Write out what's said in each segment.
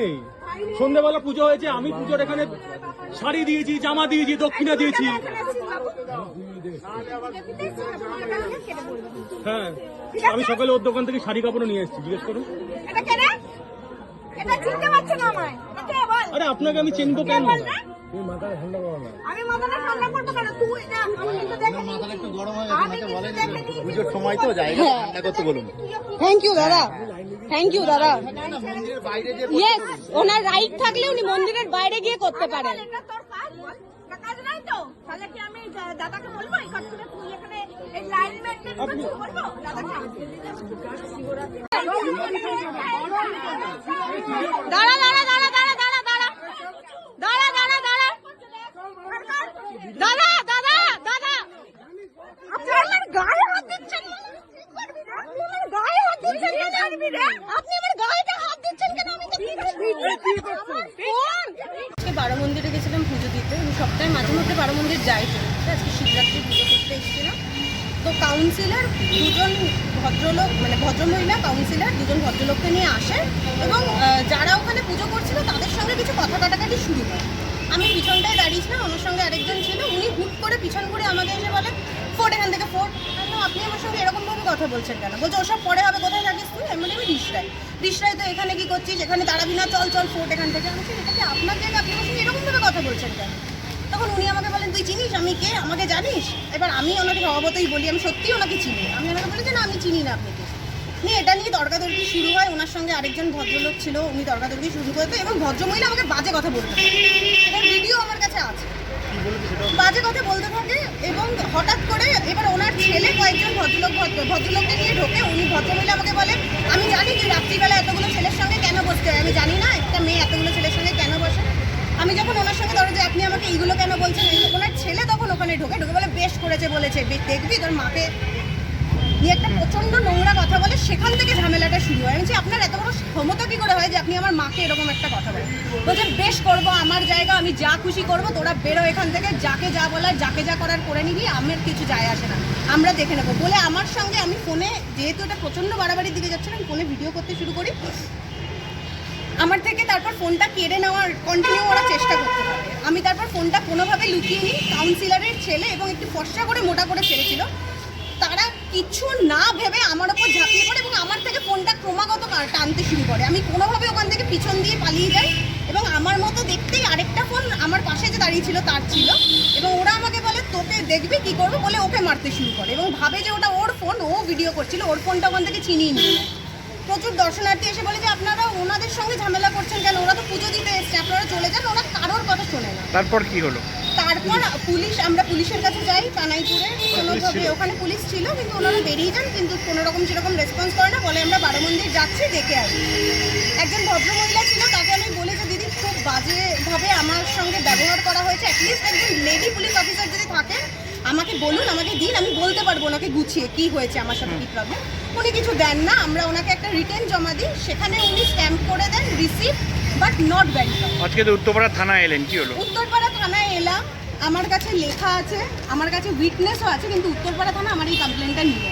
নেই। সন্ধ্যেবেলা পুজো হয়েছে আমি পুজোর এখানে শাড়ি দিয়েছি জামা দিয়েছি দক্ষিণা দিয়েছি। হ্যাঁ আমি সকালে ওর দোকান থেকে শাড়ি কাপড় নিয়ে এসেছি জিজ্ঞেস করুন। আরে আপনাকে আমি চিনবো কেন? পুজোর সময় তো যাই ঠান্ডা করতে বলুন। থ্যাংক ইউ দাদা। থ্যাংক ইউ দাদা। মন্দিরের বাইরে যে ইয়েস ওনার রাইট থাকলে উনি মন্দিরের বাইরে গিয়ে করতে পারেন। এটা তোর কাজ বল? এটা কাজ নাই তো? তাহলে কি আমি দা- দাদাকে বলব? এই কাজ করে তুই এখানে এই লাইন মেনটেন করছিস বলব? দাদাকে? দাঁড়া দাঁড়া দাঁড়া দাঁড়া দাঁড়া দাঁড়া। দাঁড়া দাঁড়া দাঁড়া। দাদা দাদা দাদা। আপনি আমার গায়ে হাত দিচ্ছেন আপনি আমার গায়ে হাত দিচ্ছেন কেন? আপনি আমার গায়েতে হাত দিচ্ছেন কেন আমি তো আজকে বারো মন্দিরে গেছিলাম পুজো দিতে। আমি সপ্তাহে মাঝে মধ্যে বারো মন্দির যাই আজকে শিবরাত্রি পুজো করতে এসেছিলাম। তো কাউন্সিলর দুজন ভদ্রলোক মানে ভদ্রমহিলা কাউন্সিলর দুজন ভদ্রলোককে নিয়ে আসে এবং যারা ওখানে পুজো করছিল তাদের সঙ্গে কিছু কথা কাটাকাটি শুরু হয়। আমি পিছনটায় দাঁড়িয়েছিলাম আমার সঙ্গে আরেকজন ছিল। উনি হুট করে পিছন ঘুরে আমাকে এসে বলে ফোট এখান থেকে ফোট আপনি আমার সঙ্গে এরকম ভাবে কথা বলছেন কেন? বলছে, ওসব পরে হবে, কোথায় থাকিস তুই? আমি আমি রিসরাই। রিসরাই তো এখানে কি করছিস? এখানে দাঁড়াবি না চল চল ফোট এখান থেকে আমি এটা কি আপনার জায়গা আপনি আমার সঙ্গে এরকম ভাবে কথা বলছেন কেন? তখন উনি আমাকে বলেন, তুই চিনিস? আমি কে? আমাকে জানিস? এবার আমি ওনাকে স্বভাবতই বলি, আমি সত্যি ওনাকে চিনি আমি ওনাকে বলি যে, না, আমি চিনি না আপনাকে। নিয়ে এটা নিয়ে তর্কাতর্কি শুরু হয়। ওনার সঙ্গে আরেকজন ভদ্রলোক ছিল, উনি তর্কাতর্কি শুরু করতে এবং ভদ্রমহিলা আমাকে বাজে কথা বলতে থাকে। ভিডিও আমার কাছে আছে। বাজে কথা বলতে থাকে, এবং হঠাৎ করে এবার ওনার ছেলে কয়েকজন ভদ্রলোক ভদ্র- ভদ্রলোককে নিয়ে ঢোকে, উনি ভদ্রমহিলা আমাকে বলে, আমি জানি যে রাত্রিবেলা এতগুলো ছেলের সঙ্গে কেন বসতে হয়? আমি জানি না, একটা মেয়ে এতগুলো ছেলের সঙ্গে কেন বসে। আমি যখন ওনার সঙ্গে ধরো যে আপনি আমাকে এইগুলো কেন বলছেন ওনার ছেলে তখন ওখানে ঢোকে ঢোকে বলে, বেশ করেছে বলেছে দেখবি তোর মাকে নিয়ে একটা প্রচণ্ড নোংরা কথা বলে, সেখান থেকে ঝামেলাটা শুরু হয়। আমি আপনার এত বড় ক্ষমতা কি করে হয় যে আপনি আমার মাকে এরকম একটা কথা বলেন? বলছেন, বেশ করব, আমার জায়গা, আমি যা খুশি করব, তোরা বেরো এখান থেকে, যাকে যা বলার, যাকে যা করার করে নিবি, আমার কিছু যায় আসে না। আমরা দেখে নেব। বলে আমার সঙ্গে আমি ফোনে, যেহেতু এটা প্রচণ্ড বাড়াবাড়ির দিকে যাচ্ছে আমি ফোনে ভিডিও করতে শুরু করি। আমার থেকে তারপর ফোনটা কেড়ে নেওয়ার কন্টিনিউ ওরা চেষ্টা করতে আমি তারপর ফোনটা কোনোভাবে লুকিয়ে নিই। কাউন্সিলরের ছেলে এবং একটু ফর্সা করে মোটা করে ছেড়েছিল কিছু না ভেবে আমার ওপর ঝাঁপিয়ে পড়ে এবং আমার থেকে ফোনটা ক্রমাগত টানতে শুরু করে। আমি কোনোভাবে ওখান থেকে পিছন দিয়ে পালিয়ে যাই এবং আমার মতো দেখতেই আরেকটা ফোন আমার পাশে যে দাঁড়িয়ে ছিল তার ছিল এবং ওরা আমাকে বলে, তোকে দেখবে কি করব? বলে ওকে মারতে শুরু করে এবং ভাবে যে ওটা ওর ফোন, ও ভিডিও করছিল, ওর ফোনটা ওখান থেকে চিনিয়ে নিয়ে প্রচুর দর্শনার্থী এসে বলে যে আপনারা ওনাদের সঙ্গে ঝামেলা করছেন কেন? ওরা তো পুজো দিতে এসছে, আপনারা চলে যান, ওরা কারোর কথা শোনে না। তারপর কি হলো? তারপর পুলিশ আমরা পুলিশের কাছে যাই কানাইপুরে। কোনোভাবে ওখানে পুলিশ ছিল কিন্তু ওনারা বেরিয়ে যান কিন্তু কোনো রকম সেরকম রেসপন্স করে না বলে আমরা বারো মন্দির যাচ্ছি দেখে আসি। একজন ভদ্রমহিলা ছিল তাকে আমি বলে যে দিদি খুব বাজেভাবে আমার সঙ্গে ব্যবহার করা হয়েছে। অ্যাটলিস্ট একজন লেডি পুলিশ অফিসার যদি থাকেন আমাকে বলুন আমাকে দিন আমি বলতে পারব ওনাকে গুছিয়ে কি হয়েছে আমার সাথে কি প্রবলেম উনি কিছু দেন না আমরা ওনাকে একটা রিটার্ন জমা দিই সেখানে উনি স্ট্যাম্প করে দেন রিসিভ বাট নট ভেরিফাই আজকে তো উত্তরপাড়া থানা এলেন কি হলো? থানায় এলাম আমার কাছে লেখা আছে, আমার কাছে উইটনেসও আছে, কিন্তু উত্তরপাড়া থানা আমার এই কমপ্লেনটা নিল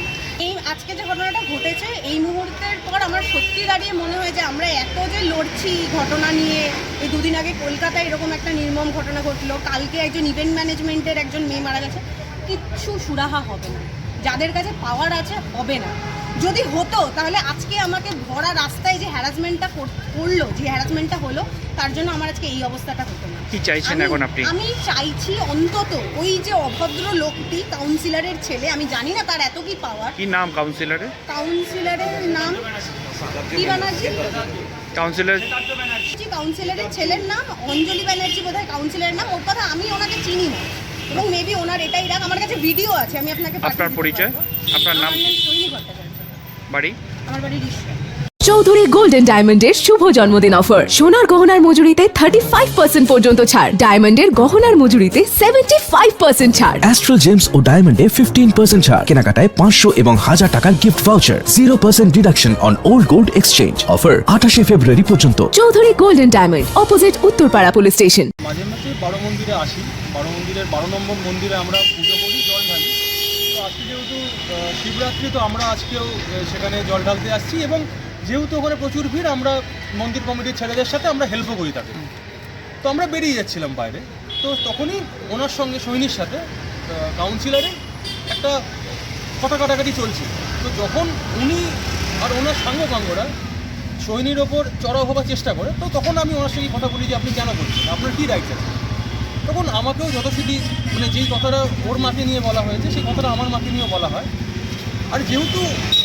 এই আজকে যে ঘটনাটা ঘটেছে, এই মুহূর্তের পর আমার সত্যি দাঁড়িয়ে মনে হয় যে আমরা এত যে লড়ছি ঘটনা নিয়ে, এই দুদিন আগে কলকাতায় এরকম একটা নির্মম ঘটনা ঘটলো, কালকে একজন ইভেন্ট ম্যানেজমেন্টের একজন মেয়ে মারা গেছে, কিচ্ছু সুরাহা হবে না। যাদের কাছে পাওয়ার আছে, হবে না। যদি হতো, তাহলে আজকে আমাকে ভরা রাস্তায় যে হ্যারাসমেন্টটা করল, যে হ্যারাসমেন্টটা হলো, তার জন্য আমার আজকে এই অবস্থাটা হতো না। কি চাইছেন এখন আপনি? আমি চাইছি অন্তত ওই যে অভদ্র লোকটি কাউন্সিলরের ছেলে আমি জানি না তার এত কি পাওয়ার কি নাম কাউন্সিলরের কাউন্সিলরের নাম কি ব্যানার্জি কাউন্সিলর জি, কাউন্সিলরের ছেলের নাম অঞ্জলি ব্যানার্জি বোধহয় কাউন্সিলরের নাম। ওর কথা আমি ওনাকে চিনি না। এবং মেবি ওনার এটাই রাগ। আমার কাছে ভিডিও আছে আমি আপনাকে আপনার পরিচয়? আপনার নাম? বাড়ি? আমার বাড়ি রিসরা চৌধুরী গোল্ডেন ডায়মন্ডের শুভ জন্মদিন অফার সোনার গহনার মজুরিতে থার্টি ফাইভ পার্সেন্ট পর্যন্ত ছাড়। ডায়মন্ডের গহনার মজুরিতে সেভেন্টি ফাইভ পার্সেন্ট ছাড়। অ্যাস্ট্রাল জেমস ও ডায়মন্ডে ফিফটিন পার্সেন্ট ছাড়। কেনাকাটায় পাঁচশো এবং হাজার টাকার gift voucher zero percent deduction on old gold exchange offer আঠাশে ফেব্রুয়ারি পর্যন্ত। Chowdhury golden diamond opposite Uttarpara police station মাঝে মাঝে বারো মন্দিরে আসি। বারো মন্দিরের বারো নম্বর মন্দিরে আমরা পুজো করি জল ঢালি। তো আজকে যেহেতু শিবরাত্রি তো আমরা আজকেও সেখানে জল ঢালতে আসছি এবং যেহেতু ওখানে প্রচুর ভিড়, আমরা মন্দির কমিটির ছেলেদের সাথে আমরা হেল্পও করি তাকে তো আমরা বেরিয়ে যাচ্ছিলাম বাইরে। তো তখনই ওনার সঙ্গে সৈনির সাথে কাউন্সিলারে একটা কথা কাটাকাটি চলছিল তো যখন উনি আর ওনার সাঙ্গপাঙ্গরা সৈনির ওপর চড়াও হবার চেষ্টা করে, তো তখন আমি ওনার সঙ্গে কথা বলি যে, আপনি কেন করছেন? আপনার কী রাইট আছে? তখন আমাকেও যথাসিদ্ধি মানে যেই কথাটা ওর মাকে নিয়ে বলা হয়েছে, সেই কথাটা আমার মাকে নিয়েও বলা হয়। আর যেহেতু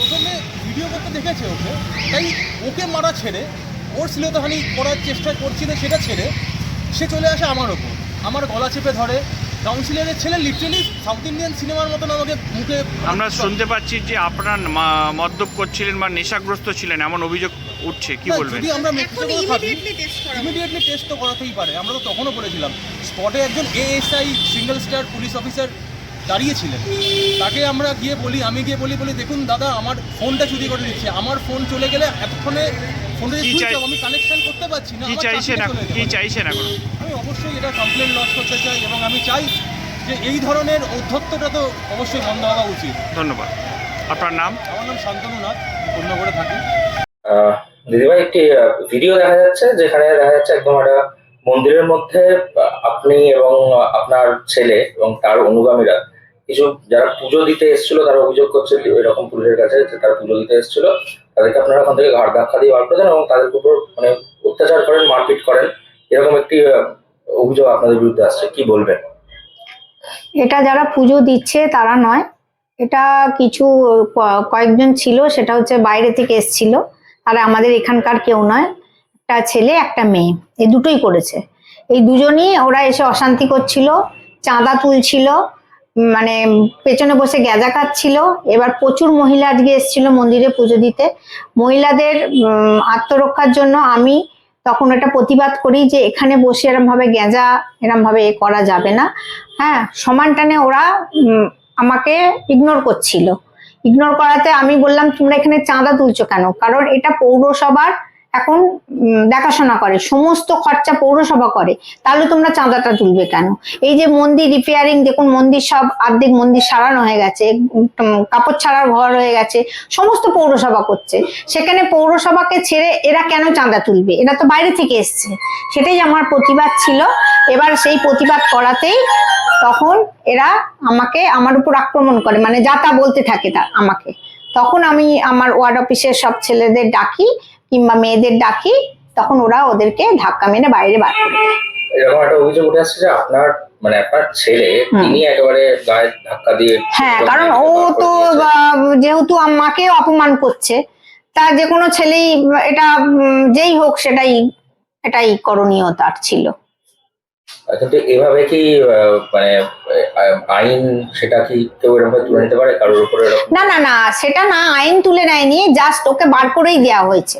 প্রথমে ভিডিও করতে দেখেছে ওকে তাই ওকে মারা ছেড়ে ওর শ্লীলতাহানি করার চেষ্টা করছিল সেটা ছেড়ে সে চলে আসে আমার ওপর। আমার গলা চেপে ধরে। কাউন্সিলরের ছেলে লিটারেলি সাউথ ইন্ডিয়ান সিনেমার মতন আমাকে মুখে আমরা শুনতে পাচ্ছি যে আপনার মা- মদ্যপ করছিলেন বা নেশাগ্রস্ত ছিলেন এমন অভিযোগ উঠছে কি বলবেন? যদি আমরা ইমিডিয়েটলি টেস্ট তো করাতেই পারে। আমরা তো তখনও বলেছিলাম স্পটে একজন ASI single star police officer দাঁড়িয়েছিলেন। তাকে আমরা গিয়ে বলি আমি গিয়ে বলি বলি দেখুন দাদা আমার ফোনটা চুরি করে দিচ্ছে। আমার ফোন চলে গেলে এতক্ষণে ফোনটা আমি কানেকশন করতে পারছি না কি চাইছেন এখন? কি চাইছেন এখন? আমি অবশ্যই এটা কমপ্লেন লজ করতে চাই এবং আমি চাই যে এই ধরনের অধ্যত্তটা তো অবশ্যই বন্ধ হওয়া উচিত। ধন্যবাদ। আপনার নাম? আমার নাম শান্তনু নাথ কন্যাগড়ে থাকি। আহ, দিদিভাই একটি ভিডিও দেখা যাচ্ছে যেখানে দেখা যাচ্ছে একদম একটা মন্দিরের মধ্যে আপনি এবং আপনার ছেলে এবং তার অনুগামীরা কিছু যারা পুজো দিতে এসেছিল, তারা অভিযোগ করছে এরকম পুলিশের কাছে তারা পুজো দিতে এসেছিল। তাদেরকে আপনারা ওখান থেকে ঘাট ধাক্কা দিয়ে বার করে দেন এবং তাদের উপর মানে অত্যাচার করেন, মারপিট করেন। এরকম একটি অভিযোগ আপনাদের বিরুদ্ধে আসছে। কি বলবেন? এটা যারা পুজো দিচ্ছে, তারা নয়। এটা কিছু কয়েকজন ছিল, সেটা হচ্ছে বাইরে থেকে এসছিল। আর আমাদের এখানকার কেউ নয়। একটা ছেলে, একটা মেয়ে। এই দুটোই করেছে। এই দুজনই ওরা এসে অশান্তি করছিল, চাঁদা তুলছিল মানে পেছনে বসে গ্যাজা খাচ্ছিল। এবার প্রচুর মহিলা আজকে এসেছিল মন্দিরে পুজো দিতে। মহিলাদের আত্মরক্ষার জন্য আমি তখন এটা প্রতিবাদ করি যে এখানে বসে এরম ভাবে গেঁজা এরম ভাবে এ করা যাবে না। হ্যাঁ সমান টানে ওরা আমাকে ইগনোর করছিল। ইগনোর করাতে আমি বললাম, তোমরা এখানে চাঁদা তুলছো কেন? কারণ এটা পৌরসভার এখন দেখাশোনা করে, সমস্ত খরচা পৌরসভা করে, তাহলে তোমরা চাঁদাটা তুলবে কেন? এই যে মন্দির রিপেয়ারিং দেখুন মন্দির সব অর্ধেক মন্দির সারানো হয়ে গেছে কাপড় ছাড়ার ঘর হয়ে গেছে, সমস্ত পৌরসভা করছে। সেখানে পৌরসভাকে ছেড়ে এরা কেন চাঁদা তুলবে? এরা তো বাইরে থেকে এসছে। সেটাই আমার প্রতিবাদ ছিল। এবার সেই প্রতিবাদ করাতেই তখন এরা আমাকে, আমার উপর আক্রমণ করে মানে যা তা বলতে থাকে তা আমাকে। তখন আমি আমার ওয়ার্ড অফিসের সব ছেলেদের ডাকি কিংবা মেয়েদের ডাকি তখন ওরা ওদেরকে ধাক্কা মেরে বাইরে বার করে এরকম একটা অভিযোগ উঠে আসছে যে আপনার মানে আপনার ছেলে তিনি একেবারে গায়ে ধাক্কা দিয়ে হ্যাঁ কারণ ও তো যেহেতু আমাকে অপমান করছে তা যে কোনো ছেলেই এটা যেই হোক সেটাই এটাই করণীয় তার ছিল। কিন্তু এভাবে কি মানে আইন সেটা কি কেউ এরকম তুলে নিতে পারে? কারোর উপরে না না না সেটা না আইন তুলে নেয়নি জাস্ট ওকে বার করেই দেওয়া হয়েছে।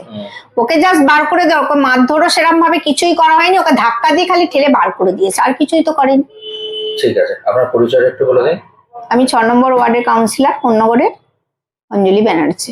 ওকে জাস্ট বার করে দেওয়া ওকে মারধরও সেরকম ভাবে কিছুই করা হয়নি ওকে ধাক্কা দিয়ে খালি ঠেলে বার করে দিয়েছে আর কিছুই তো করেনি। ঠিক আছে আপনার পরিচয় একটু বলে দিন। আমি ছ নম্বর ওয়ার্ডের কাউন্সিলর কন্যগড়ের অঞ্জলি ব্যানার্জি।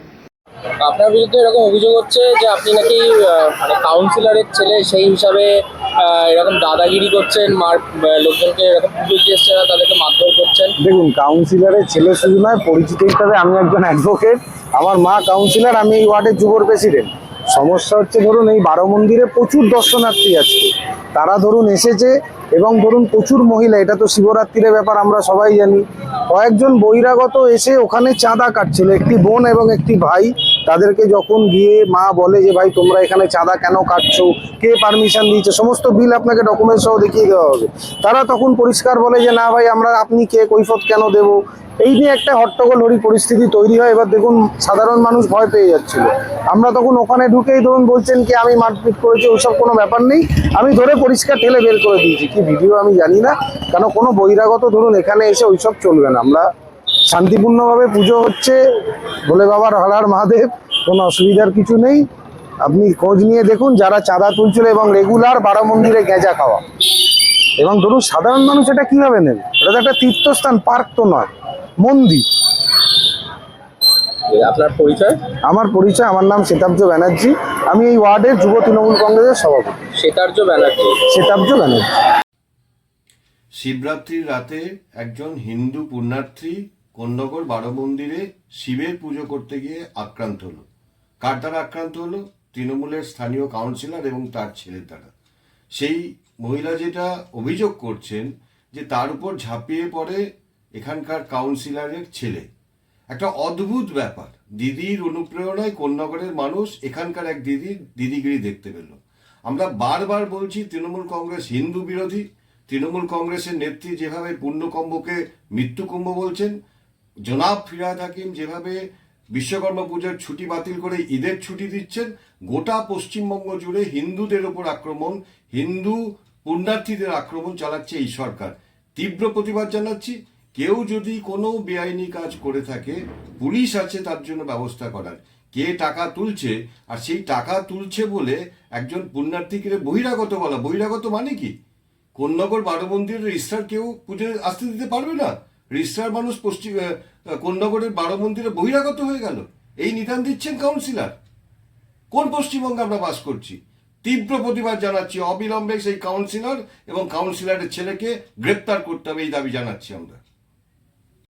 আপনার বিরুদ্ধে এরকম অভিযোগ হচ্ছে যে আপনি নাকি মানে কাউন্সিলরের ছেলে, সেই হিসাবে এরকম দাদাগিরি করছেন, মার লোকজনকে এরকম পুজো দিয়েছে না তাদেরকে মারধর করছেন? দেখুন কাউন্সিলরের ছেলে শুধু নয়, পরিচিত হিসাবে আমি একজন অ্যাডভোকেট আমার মা কাউন্সিলর আমি এই ওয়ার্ডের যুবর প্রেসিডেন্ট সমস্যা হচ্ছে ধরুন এই বারো মন্দিরে প্রচুর দর্শনার্থী আছে। তারা ধরুন এসেছে এবং ধরুন প্রচুর মহিলা, এটা তো শিবরাত্রির ব্যাপার, আমরা সবাই জানি। কয়েকজন বহিরাগত এসে ওখানে চাঁদা কাটছিল, একটি বোন এবং একটি ভাই। তাদেরকে যখন গিয়ে মা বলে যে, ভাই, তোমরা এখানে চাঁদা কেন কাটছো? কে পারমিশন দিয়েছে? সমস্ত বিল আপনাকে ডকুমেন্ট সহ দেখিয়ে দেওয়া হবে। তারা তখন পরিষ্কার বলে যে, না ভাই, আমরা, আপনি কে, কৈফত কেন দেব? এই নিয়ে একটা হট্টগোল হরি পরিস্থিতি তৈরি হয়। এবার দেখুন, সাধারণ মানুষ ভয় পেয়ে যাচ্ছিল। আমরা তখন ওখানে ঢুকেই ধরুন বলছেন কি আমি মারপিট করেছি ওইসব কোনো ব্যাপার নেই। আমি ধরে পরিষ্কার ঠেলে বের করে দিয়েছি। কি ভিডিও আমি জানি না। কেন কোনো বহিরাগত ধরুন এখানে এসে ওইসব চলবে না। আমরা শান্তিপূর্ণভাবে পুজো হচ্ছে। বলে বাবার হরার মহাদেব, কোনো অসুবিধার কিছু নেই। আপনি খোঁজ নিয়ে দেখুন, যারা চাঁদা তুলছিল এবং রেগুলার বারো মন্দিরে গেঁজা খাওয়া। এবং ধরুন সাধারণ মানুষ এটা কীভাবে নেবে? এটা তো একটা তীর্থস্থান, পার্ক তো নয়, মন্দির। আপনার পরিচয়? আমার পরিচয় আমার নাম শ্বেতাব্জ ব্যানার্জি। আমি এই ওয়ার্ডের যুব তৃণমূল কংগ্রেসের সভাপতি। শ্বেতার্য ব্যানার্জি। শ্বেতাব্জ ব্যানার্জি। শিবরাত্রির রাতে একজন হিন্দু পুণ্যার্থী কন্যগর বারো মন্দিরে শিবের পুজো করতে গিয়ে আক্রান্ত হলো। কার দ্বারা আক্রান্ত হলো? তৃণমূলের স্থানীয় কাউন্সিলর এবং তার ছেলের দ্বারা। সেই মহিলা যেটা অভিযোগ করছেন যে তার উপর ঝাঁপিয়ে পড়ে এখানকার কাউন্সিলরের ছেলে। একটা অদ্ভুত ব্যাপার। দিদির অনুপ্রেরণায় কন্যাগরের মানুষ এখানকার এক দিদির দিদিগিরি দেখতে পেল। আমরা বারবার বলছি, তৃণমূল কংগ্রেস হিন্দু বিরোধী। তৃণমূল কংগ্রেসের নেত্রী যেভাবে পুণ্যকুম্ভকে মৃত্যুকুম্ভ বলছেন, জনাব ফিরাদ হাকিম যেভাবে বিশ্বকর্মা পূজার ছুটি বাতিল করে ঈদের ছুটি দিচ্ছেন, গোটা পশ্চিমবঙ্গ জুড়ে হিন্দুদের ওপর আক্রমণ, হিন্দু পুণ্যার্থীদের আক্রমণ চালাচ্ছে এই সরকার। তীব্র প্রতিবাদ জানাচ্ছি। কেউ যদি কোনো বেআইনি কাজ করে থাকে, পুলিশ আছে তার জন্য ব্যবস্থা করার। কে টাকা তুলছে, আর সেই টাকা তুলছে বলে একজন পুণ্যার্থীকে বহিরাগত বলা। বহিরাগত মানে কি? কন্যাগর বারো মন্দিরের রেজিস্ট্রার কেউ পুজো আসতে দিতে পারবে না? রেজিস্ট্রার মানুষ পশ্চিম কন্যাগরের বারো মন্দিরে বহিরাগত হয়ে গেল। এই নিদান দিচ্ছেন কাউন্সিলর কোন পশ্চিমবঙ্গে আমরা বাস করছি? তীব্র প্রতিবাদ জানাচ্ছি। অবিলম্বে সেই কাউন্সিলর এবং কাউন্সিলরের ছেলেকে গ্রেপ্তার করতে হবে, এই দাবি জানাচ্ছি আমরা।